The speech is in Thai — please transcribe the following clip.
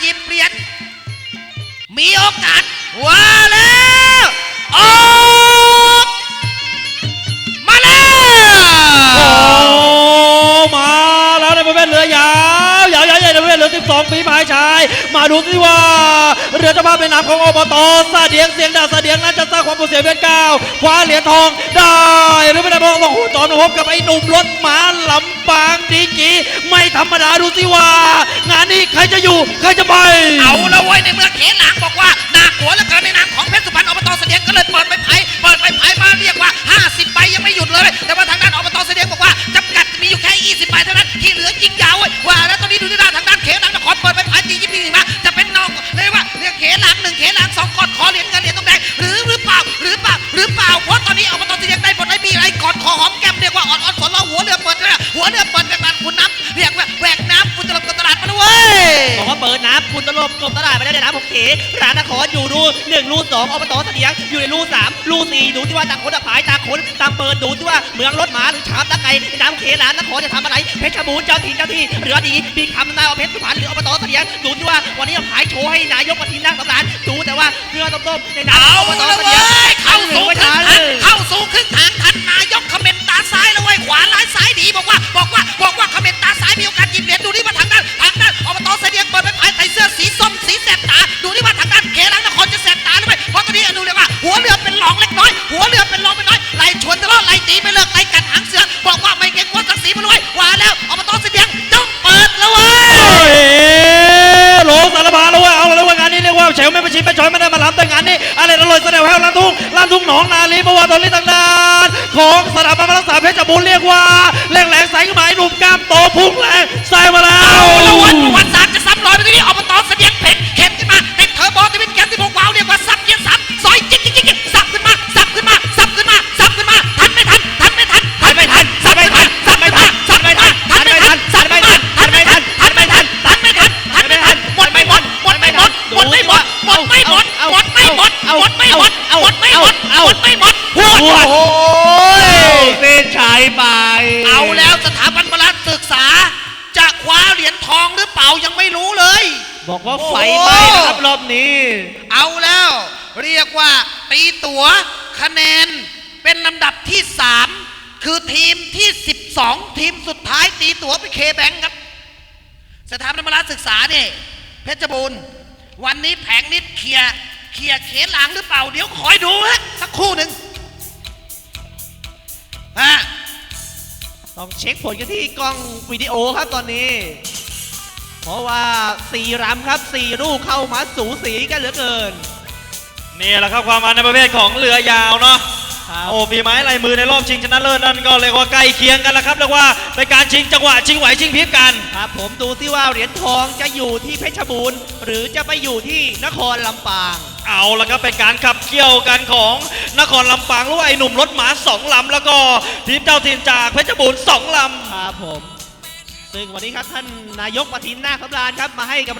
หยิบเหรียญมีโอกาสว่าแล้วออกมาแล้วโอ้มาแล้วในประเภทเรือยาว ในประเภทเรือ12ฝีพายชาย มาดูสิว่า เรือจะมาเป็นนามของอบตซาเดียงเสียงดาซาเดียงนั้นจะสร้างความปวดเสียเวียนก้าวคว้าเหรียญทองได้หรือไม่ได้บอกต้องโหจอมพบกับไอ้หนุ่มรถม้าลำปางดีกีไม่ธรรมดาดูสิว่า งานนี้ใครจะอยู่ใครจะไปเอาละเว้ยในเมื่อเขหลังบอกว่านากลัวเหลือเกินในนามของเพชรสุพรรณอบตเสดียงก็เลยเปิดไปไผ่เปิดไปไผ่มาเรียกว่า 50ใบยังไม่หยุดเลย แต่ว่าทางด้านอบตเสดียงบอกว่าจำกัดมีอยู่แค่ 20ใบเท่านั้นที่เหลือยิงยาวเว้ยว่าแล้วตอนนี้ดูที่ด้านทางด้านเนี้อบตเสดียงได้บทไอ้มีอะไรกอดคอหอมแก้มเรียกว่าอ่อนอ่อนสนเราหัวเรือเปิดเลยหัวเรือเปิดเป็นแบบคุณน้ำ ปิดน้ำคุณตลบกลมตลาดไปได้เลยนะผมเขร้านนครอยู่รูหนึ่งรูสองอบตเสถียงอยู่ในรูสามรูสี่ดูที่ว่าต่างคนต่างผายต่างคนต่างเปิดดูที่ว่าเมืองรถหมาหรือชามตะไก่น้ำเขร้านนครจะทำอะไรเพชรบูรณ์เจ้าถิ่นเจ้าที่เรือดีมีคำนาเอาเพชรสุพรรณหรืออบตเสถียงดูที่ว่าวันนี้จะผายโชว์ให้นายกปทินนั่งสำราญดูแต่ว่าเรือต้มๆในน้ำเอาอบตะเสถียงเข้าสู่ครึ่งนทางเข้าสู่ครึ่งทางท่านนายก ไล่ตีไปเลิกไล่กัดหางเสือบอกว่าไม่เก่งกว่าศักดิ์ศรีมันเลยว่าแล้วอบตเสดียงต้องเปิดแล้วเว้ยโอยโหลสารบาแล้วเว้ยเอาแลยเว่างานนี้เรียกว่าเฉวไม่ประชิดไม่ชอยไม่ได้มาล้ำแต่งานนี้อะไรอร่อยแสดงแววลำทุ่งลำทุ่งหนองนาลีเพราะว่าตอนนี้ทางดานของสถาบันรักษาเพชรบุรีเรียกว่าแรงแรงใสขึ้นมาไอ้หนุ่มกล้ามโตพุ่งแรงใส่มาแหมดไม่หมดหมดไม่หมดหมดไม่หมดหมดไม่หมดหมดไม่หมดหัวโอ้โหเส้นชัยไป เอาแล้วสถาบันพละศึกษา จะคว้าเหรียญทองหรือเปล่ายังไม่รู้เลย บอกว่าไฟไหม้นะครับรอบนี้ เอาแล้ว เรียกว่าตีตั๋วคะแนนเป็นลำดับที่ 3 คือทีมที่ 12 ทีมสุดท้ายตีตั๋วไปเคแบงครับ สถาบันพละศึกษาเนี่ยเพชรบูรณ์ วันนี้แผงนิดเคลียร์เคลียร์เขนหลังหรือเปล่า เดี๋ยวคอยดูฮะสักครู่หนึ่งอะต้องเช็คผลกันที่กล้องวิดีโอครับตอนนี้ เพราะว่าสี่รำครับสี่ลูกเข้ามาสูสีกันเหลือเกิน นี่แหละครับความมันในประเภทของเรือยาวเนาะ โอ้ฝีไม้ลายมือในรอบชิงชนะเลิศนั่นก็เรียกว่าใกล้เคียงกันแล้วครับเรียกว่าเป็นการชิงจังหวะชิงไหวชิงพริบกันครับผมดูที่ว่าเหรียญทองจะอยู่ที่เพชรบูรณ์หรือจะไปอยู่ที่นครลำปาง เอาละครับเป็นการขับเคี่ยวกันของนครลำปางหรือว่าไอ้หนุ่มรถหมาสองลำแล้วก็ทีมเจ้าถิ่นจากเพชรบูรณ์สองลำครับผม ซึ่งวันนี้ครับท่านนายกปทินนาคสำราญครับมาให้กับ